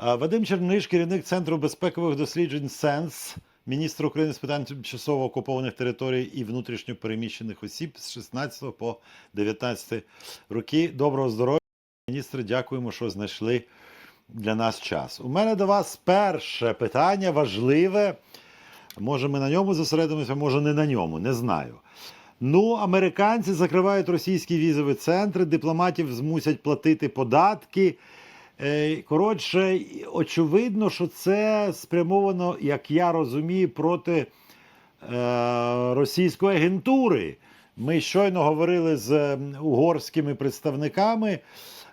Вадим Черниш, керівник Центру безпекових досліджень СЕНС, міністр України з питань тимчасово окупованих територій і внутрішньо переміщених осіб з 16 по 19 роки. Доброго здоров'я, міністре. Дякуємо, що знайшли для нас час. У мене до вас перше питання важливе. Може, ми на ньому зосередимося, може не на ньому, не знаю. Ну, американці закривають російські візові центри, дипломатів змусять платити податки. Е, Коротше, очевидно, що це спрямовано, як я розумію, проти е, російської агентури. Ми щойно говорили з угорськими представниками,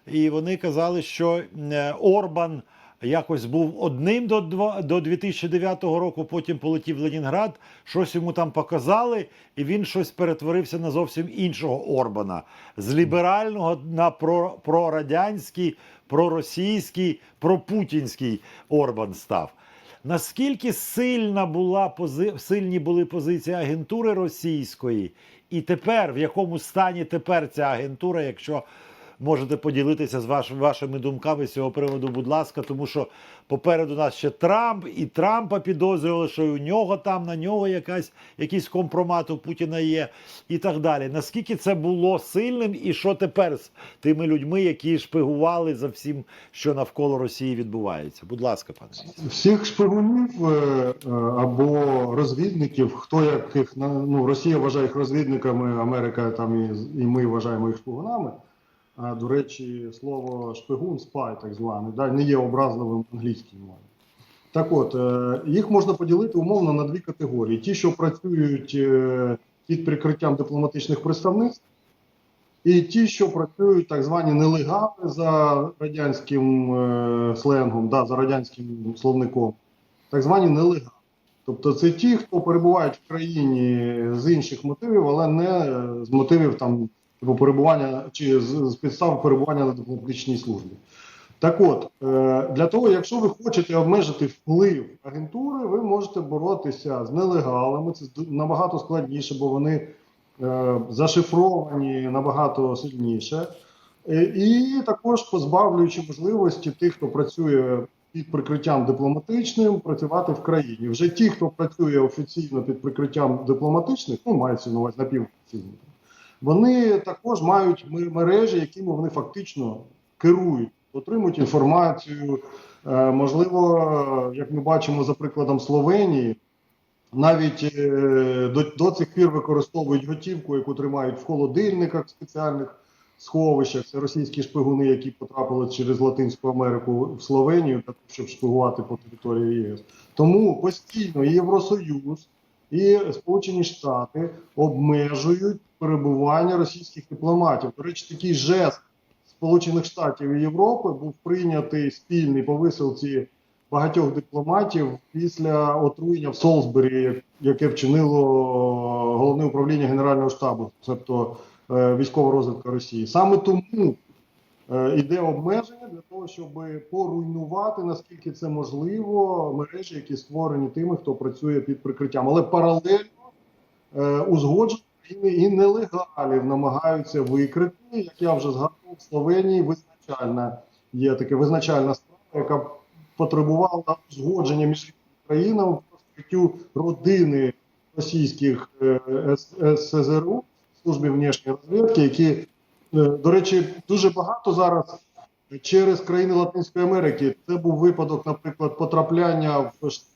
і вони казали, що е, Орбан якось був одним до, до 2009 року, потім полетів в Ленінград, щось йому там показали, і він щось перетворився на зовсім іншого Орбана. З ліберального на прорадянський, проросійський, пропутінський Орбан став. Наскільки сильна була пози... сильні були позиції агентури російської, і тепер в якому стані тепер ця агентура, якщо можете поділитися з ваш... вашими думками з цього приводу, будь ласка, тому що попереду нас ще Трамп, і Трампа підозрювали, що у нього там на нього якась якийсь компромат у Путіна є, і так далі. Наскільки це було сильним, і що тепер з тими людьми, які шпигували за всім, що навколо Росії відбувається? Будь ласка, пане. Всіх шпигунів е, е, або розвідників, хто яких ну, Росія вважає їх розвідниками, Америка там і, і ми вважаємо їх шпигунами. До речі, слово шпигун, спай, так званий, да, не є образливим в англійській мові. Так от, е, їх можна поділити умовно на дві категорії: ті, що працюють е, під прикриттям дипломатичних представництв, і ті, що працюють так звані нелегали за радянським е, сленгом, да, за радянським словником, так звані нелегали. Тобто це ті, хто перебувають в країні з інших мотивів, але не з мотивів там типу, перебування чи з, з підстав перебування на дипломатичній службі. Так от, е, для того, якщо ви хочете обмежити вплив агентури, ви можете боротися з нелегалами. Це набагато складніше, бо вони е, зашифровані набагато сильніше. Е, І також позбавлюючи можливості тих, хто працює під прикриттям дипломатичним, працювати в країні. Вже ті, хто працює офіційно під прикриттям дипломатичних, ну мається на увазі напівофіційно, вони також мають мережі, якими вони фактично керують, отримують інформацію. Е, Можливо, як ми бачимо за прикладом Словенії, навіть е, до, до цих пір використовують готівку, яку тримають в холодильниках спеціальних сховищах. Це російські шпигуни, які потрапили через Латинську Америку в Словенію, щоб шпигувати по території ЄС. Тому постійно Євросоюз і Сполучені Штати обмежують перебування російських дипломатів. До речі, такий жест Сполучених Штатів і Європи був прийнятий спільний по висилці багатьох дипломатів після отруєння в Солсбері, яке вчинило головне управління Генерального штабу, тобто е, військова розвідка Росії. Саме тому е, іде обмеження для того, щоб поруйнувати наскільки це можливо мережі, які створені тими, хто працює під прикриттям, але паралельно е, узгоджено і, нелегалів намагаються викрити, як я вже згадував, в Словенії визначальна є таке визначальна справа, яка потребувала узгодження між країнами по розкриттю родини російських е, СЗРУ служби внешньої розвідки, які, е, до речі, дуже багато зараз через країни Латинської Америки. Це був випадок, наприклад, потрапляння в,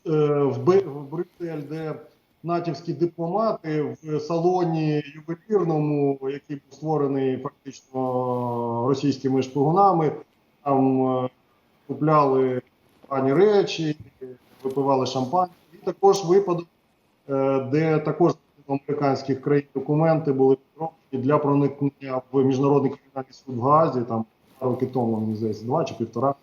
е, в, в Брюссель, де натівські дипломати в салоні ювелірному, який був створений фактично російськими шпигунами, там е, купляли пані речі, випивали шампань. І також випадок, е, де також американських країн документи були підроблені для проникнення в міжнародний кримінальний суд в Газі, там роки тому, мені здається, два чи півтора.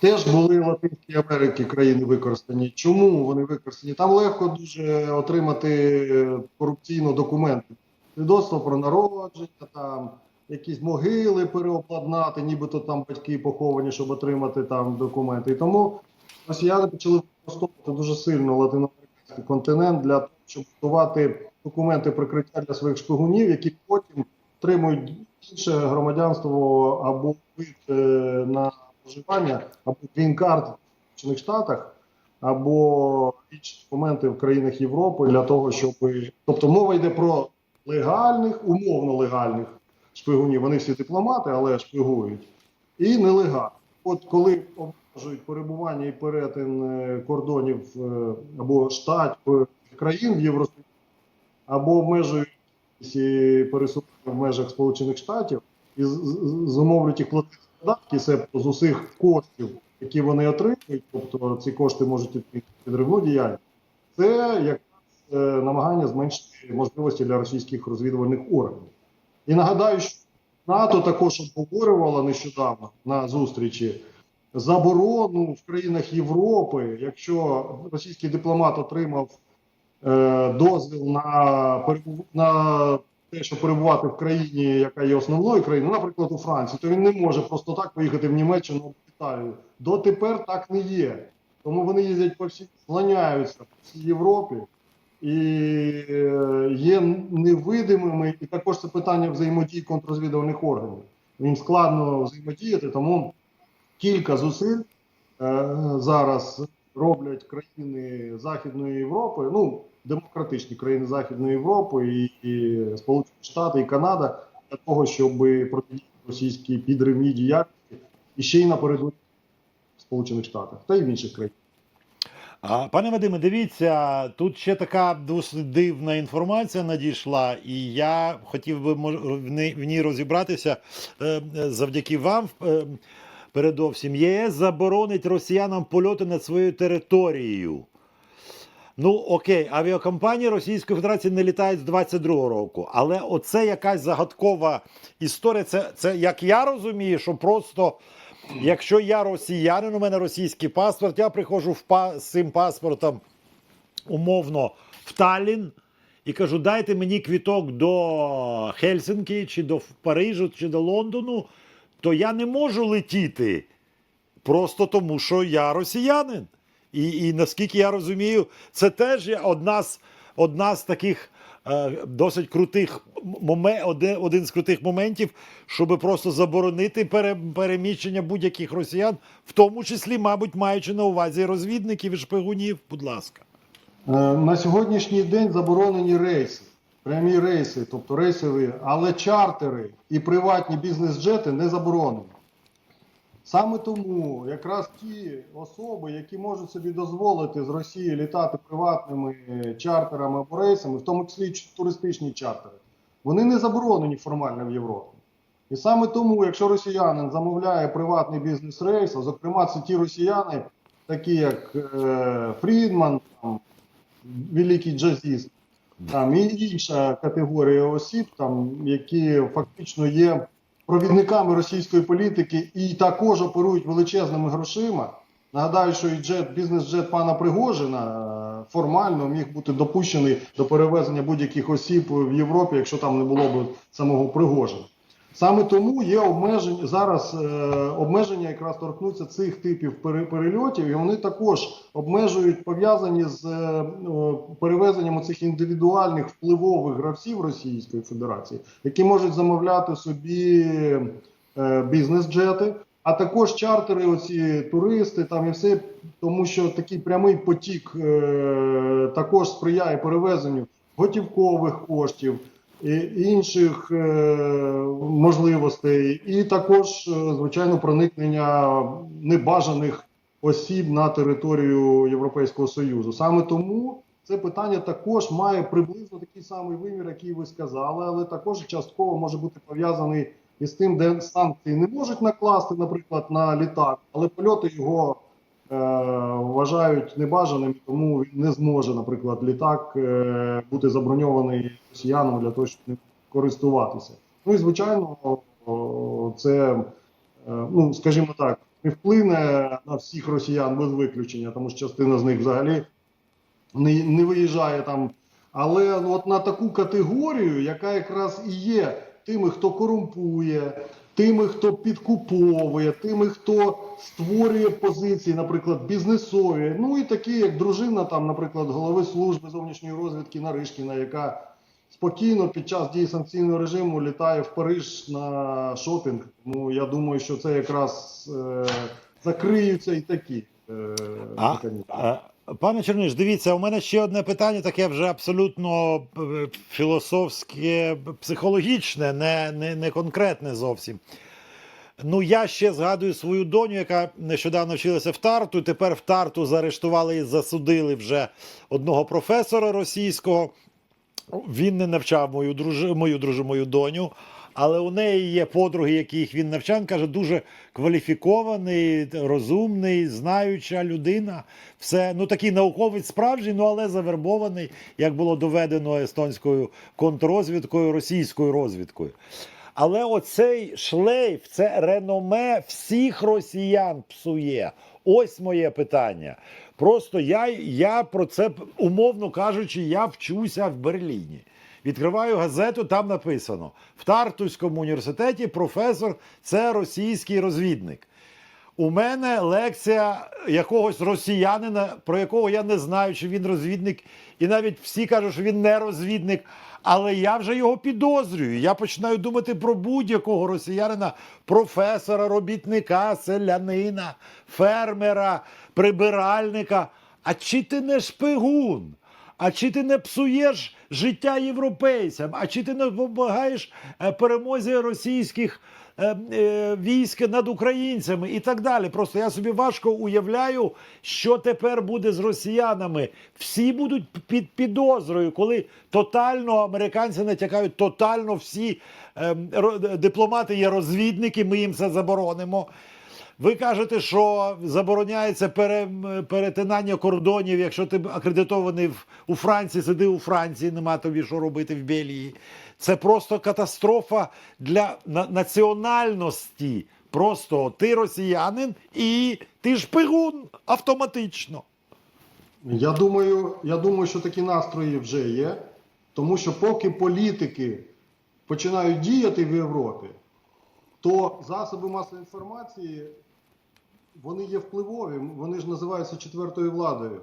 Теж були в Латинській Америці країни використані. Чому вони використані? Там легко дуже отримати корупційно документи. Свідоцтво про народження, там якісь могили переобладнати, нібито там батьки поховані, щоб отримати там документи. І тому росіяни почали використовувати дуже сильно латиноамериканський континент для того, щоб готувати документи прикриття для своїх шпигунів, які потім отримують інше громадянство або вид е, на проживання або грін-карт в Сполучених Штатах, або інші документи в країнах Європи для того, щоб. Тобто мова йде про легальних, умовно легальних шпигунів. Вони всі дипломати, але шпигують. І нелегальних. От коли обмежують перебування і перетин е, кордонів е, або штатів країн в Євросоюзі, або обмежують ці пересування в межах Сполучених Штатів і з- з- зумовлюють їх платити податки себто з усіх коштів, які вони отримують, тобто ці кошти можуть йти під підривну діяльність, це якраз е, намагання зменшити можливості для російських розвідувальних органів. І нагадаю, що НАТО також обговорювало нещодавно на зустрічі заборону в країнах Європи, якщо російський дипломат отримав е, дозвіл на, на те, щоб перебувати в країні, яка є основною країною, наприклад, у Франції, то він не може просто так поїхати в Німеччину або в Італію. Дотепер так не є. Тому вони їздять по всій, слоняються по всій Європі і е, є невидимими, і також це питання взаємодії контррозвідувальних органів. Їм складно взаємодіяти, тому кілька зусиль е, зараз роблять країни Західної Європи, ну демократичні країни Західної Європи, і, і Сполучені Штати, і Канада для того, щоб протидіяти російській підривній діяльності і ще й напередодні Сполучених Штатах та й в інших країнах. Пане Вадиме, дивіться, тут ще така досить дивна інформація надійшла, і я хотів би в ній- розібратися е, завдяки вам. е, Передовсім ЄС заборонить росіянам польоти над своєю територією. Ну, окей, авіакомпанії Російської Федерації не літають з 22-го року. Але оце якась загадкова історія. Це, це як я розумію, що просто якщо я росіянин, у мене російський паспорт, я приходжу в па- з цим паспортом умовно в Таллін і кажу: дайте мені квіток до Хельсинки, чи до Парижу, чи до Лондону, то я не можу летіти просто тому, що я росіянин. І, і наскільки я розумію, це теж є одна з, одна з таких е, досить крутих моме, один, один з крутих моментів, щоб просто заборонити пере, переміщення будь-яких росіян, в тому числі, мабуть, маючи на увазі розвідників і шпигунів. Будь ласка. Е, На сьогоднішній день заборонені рейси, прямі рейси, тобто рейсові, але чартери і приватні бізнес-джети не заборонені. Саме тому якраз ті особи, які можуть собі дозволити з Росії літати приватними чартерами або рейсами, в тому числі туристичні чартери, вони не заборонені формально в Європі. І саме тому, якщо росіянин замовляє приватний бізнес-рейс, а зокрема це ті росіяни, такі як е, Фрідман, там, великий джазіст, там і інша категорія осіб, там, які фактично є провідниками російської політики і також оперують величезними грошима. Нагадаю, що і джет, бізнес-джет пана Пригожина е, формально міг бути допущений до перевезення будь-яких осіб в Європі, якщо там не було б самого Пригожина. Саме тому є обмеження зараз е, обмеження якраз торкнуться цих типів пере- перельотів, і вони також обмежують пов'язані з е, перевезенням цих індивідуальних впливових гравців Російської Федерації, які можуть замовляти собі е, бізнес-джети, а також чартери, оці туристи, там і все, тому що такий прямий потік е, також сприяє перевезенню готівкових коштів інших е, можливостей, і також, е, звичайно, проникнення небажаних осіб на територію Європейського Союзу. Саме тому це питання також має приблизно такий самий вимір, який ви сказали, але також частково може бути пов'язаний із тим, де санкції не можуть накласти, наприклад, на літак, але польоти його вважають небажаним, тому він не зможе, наприклад, літак е, бути заброньований росіянам для того, щоб ним користуватися. Ну і звичайно, це, е, ну скажімо так, не вплине на всіх росіян без виключення, тому що частина з них взагалі не, не виїжджає там. Але от на таку категорію, яка якраз і є тими, хто корумпує, тими, хто підкуповує, тими, хто створює позиції, наприклад, бізнесові, ну і такі, як дружина, там, наприклад, голови служби зовнішньої розвідки Наришкіна, яка спокійно під час дії санкційного режиму літає в Париж на шопінг. Ну я думаю, що це якраз е, закриються і такі. Е, А, пане Черниш, дивіться, у мене ще одне питання, таке вже абсолютно е, філософське, психологічне, не, не, не конкретне зовсім. Ну, я ще згадую свою доню, яка нещодавно вчилася в Тарту. Тепер в Тарту заарештували і засудили вже одного професора російського. Він не навчав мою дружину, мою дружину, мою доню. Але у неї є подруги, яких він навчав. Каже, дуже кваліфікований, розумний, знаюча людина. Все, ну такий науковець справжній, ну але завербований, як було доведено естонською контррозвідкою, російською розвідкою. Але оцей шлейф, це реноме всіх росіян псує. Ось моє питання. Просто я, я про це умовно кажучи, я вчуся в Берліні. Відкриваю газету, там написано: в Тартуському університеті професор це російський розвідник. У мене лекція якогось росіянина, про якого я не знаю, чи він розвідник, і навіть всі кажуть, що він не розвідник. Але я вже його підозрюю. Я починаю думати про будь-якого росіянина, професора, робітника, селянина, фермера, прибиральника. А чи ти не шпигун? А чи ти не псуєш життя європейцям? А чи ти не допомагаєш е, перемозі російських е, е, військ над українцями і так далі? Просто я собі важко уявляю, що тепер буде з росіянами. Всі будуть під підозрою, коли тотально американці натякають, тотально всі е, дипломати є розвідники. Ми їм це заборонимо. Ви кажете, що забороняється пере, перетинання кордонів, якщо ти акредитований у Франції, сиди у Франції, нема тобі що робити в Бельгії. Це просто катастрофа для на, національності. Просто ти росіянин і ти шпигун автоматично. Я думаю, я думаю, що такі настрої вже є, тому що поки політики починають діяти в Європі, то засоби масової інформації вони є впливові, вони ж називаються четвертою владою.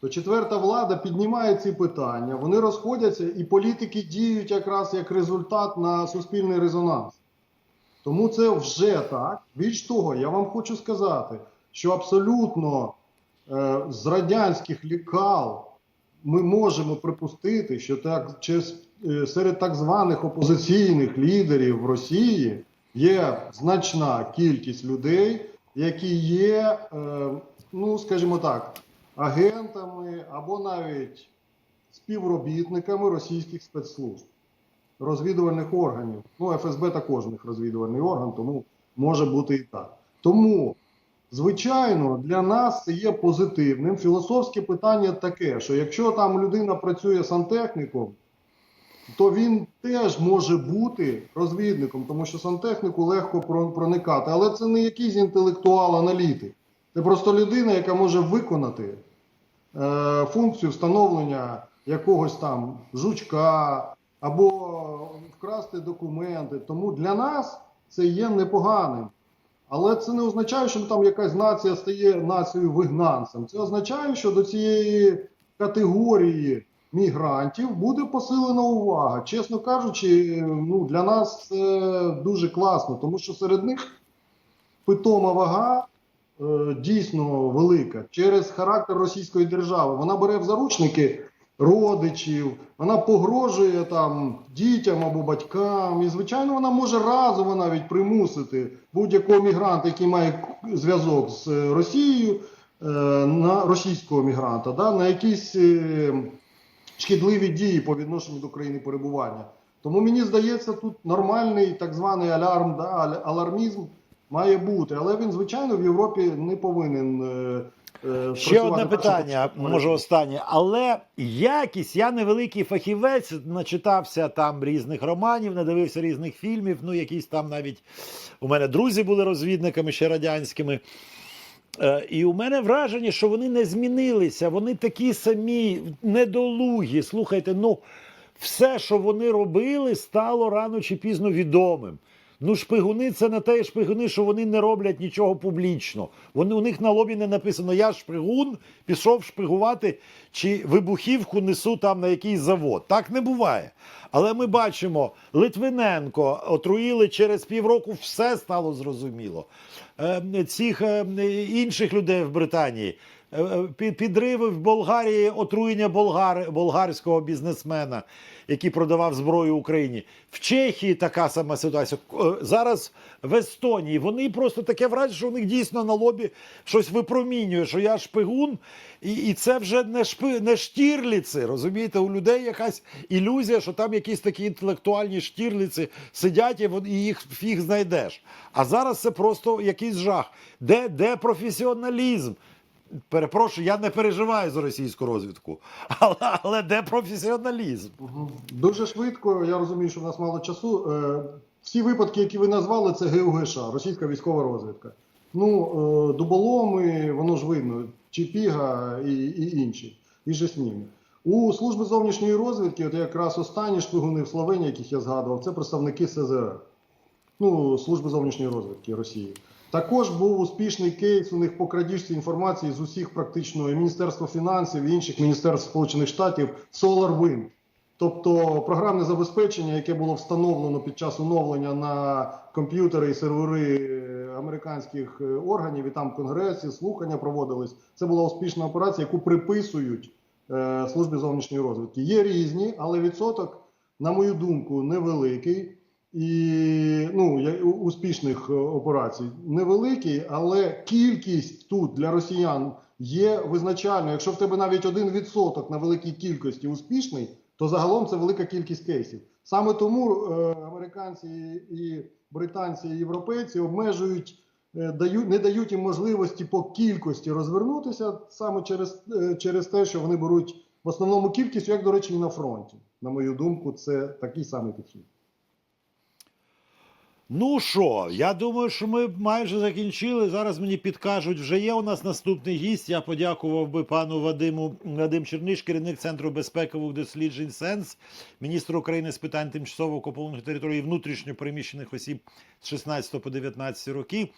То четверта влада піднімає ці питання, вони розходяться, і політики діють якраз як результат на суспільний резонанс. Тому це вже так. Більш того, я вам хочу сказати, що абсолютно е, з радянських лікал ми можемо припустити, що так через, е, серед так званих опозиційних лідерів в Росії є значна кількість людей, які є, е, ну скажімо так, агентами або навіть співробітниками російських спецслужб, розвідувальних органів. Ну, ФСБ також них розвідувальний орган, тому може бути і так. Тому Звичайно, для нас це є позитивним. Філософське питання таке, що якщо там людина працює сантехніком, то він теж може бути розвідником, тому що сантехніку легко проникати. Але це не якийсь інтелектуал-аналітик. Це просто людина, яка може виконати е, функцію встановлення якогось там жучка або вкрасти документи. Тому для нас це є непоганим. Але це не означає, що там якась нація стає нацією вигнанцем. Це означає, що до цієї категорії мігрантів буде посилена увага. Чесно кажучи, ну для нас це дуже класно, тому що серед них питома вага е, дійсно велика через характер російської держави. Вона бере в заручники родичів, вона погрожує там дітям або батькам. І, звичайно, вона може разово навіть примусити будь-якого мігранта, який має зв'язок з Росією, е, на російського мігранта, да, на якісь е, шкідливі дії по відношенню до країни перебування. Тому мені здається, тут нормальний так званий алярм, да, алармізм має бути, але він, звичайно, в Європі не повинен. е, е, Ще одне так, питання, може останнє. Але якість, я невеликий фахівець, начитався там різних романів, надивився різних фільмів. Ну, якісь там навіть у мене друзі були розвідниками ще радянськими. Е, І у мене враження, що вони не змінилися. Вони такі самі недолугі. Слухайте, ну все, що вони робили, стало рано чи пізно відомим. Ну, шпигуни це не те шпигуни, що вони не роблять нічого публічно. Вони, у них на лобі не написано Я шпигун, пішов шпигувати, чи вибухівку несу там на якийсь завод. Так не буває. Але ми бачимо, Литвиненко отруїли через півроку, все стало зрозуміло. Е, Цих е, інших людей в Британії. Е, е, пі- Підриви в Болгарії, отруєння болгар, болгарського бізнесмена, який продавав зброю Україні. В Чехії така сама ситуація. Е, Зараз в Естонії вони просто таке враження, що у них дійсно на лобі щось випромінює, що я шпигун, і, і це вже не шпи, не штірліци. Розумієте, у людей якась ілюзія, що там якісь такі інтелектуальні штірліци сидять, і, вон- і їх фіг знайдеш. А зараз це просто якийсь жах. Де, де професіоналізм? Перепрошую, я не переживаю за російську розвідку, але, але де професіоналізм? Дуже швидко, я розумію, що в нас мало часу. Е, Всі випадки, які ви назвали, це ГУГШ, російська військова розвідка. Ну, е, дуболоми, воно ж видно, Чіпіга і, і інші, і Жесніни. У служби зовнішньої розвідки, от якраз останні шпигуни в Словенії, яких я згадував, це представники СЗР, ну, служби зовнішньої розвідки Росії. Також був успішний кейс у них по крадіжці інформації з усіх практично Міністерства фінансів і інших міністерств Сполучених Штатів SolarWind. Тобто програмне забезпечення, яке було встановлено під час оновлення на комп'ютери і сервери е, американських е, органів, і там конгресі, слухання проводились. Це була успішна операція, яку приписують е, службі зовнішньої розвідки. Є різні, але відсоток, на мою думку, невеликий. І ну, успішних е, операцій невеликий, але кількість тут для росіян є визначальною. Якщо в тебе навіть один відсоток на великій кількості успішний, то загалом це велика кількість кейсів. Саме тому е, американці і британці, і європейці обмежують, е, дають, не дають їм можливості по кількості розвернутися саме через, е, через те, що вони беруть в основному кількість, як, до речі, і на фронті. На мою думку, це такий самий підхід. Ну що, я думаю, що ми майже закінчили. Зараз мені підкажуть, вже є у нас наступний гість. Я подякував би пану Вадиму Вадим Черниш, керівник Центру безпекових досліджень СЕНС, міністр України з питань тимчасово окупованих територій внутрішньо переміщених осіб з 16 по 19 роки.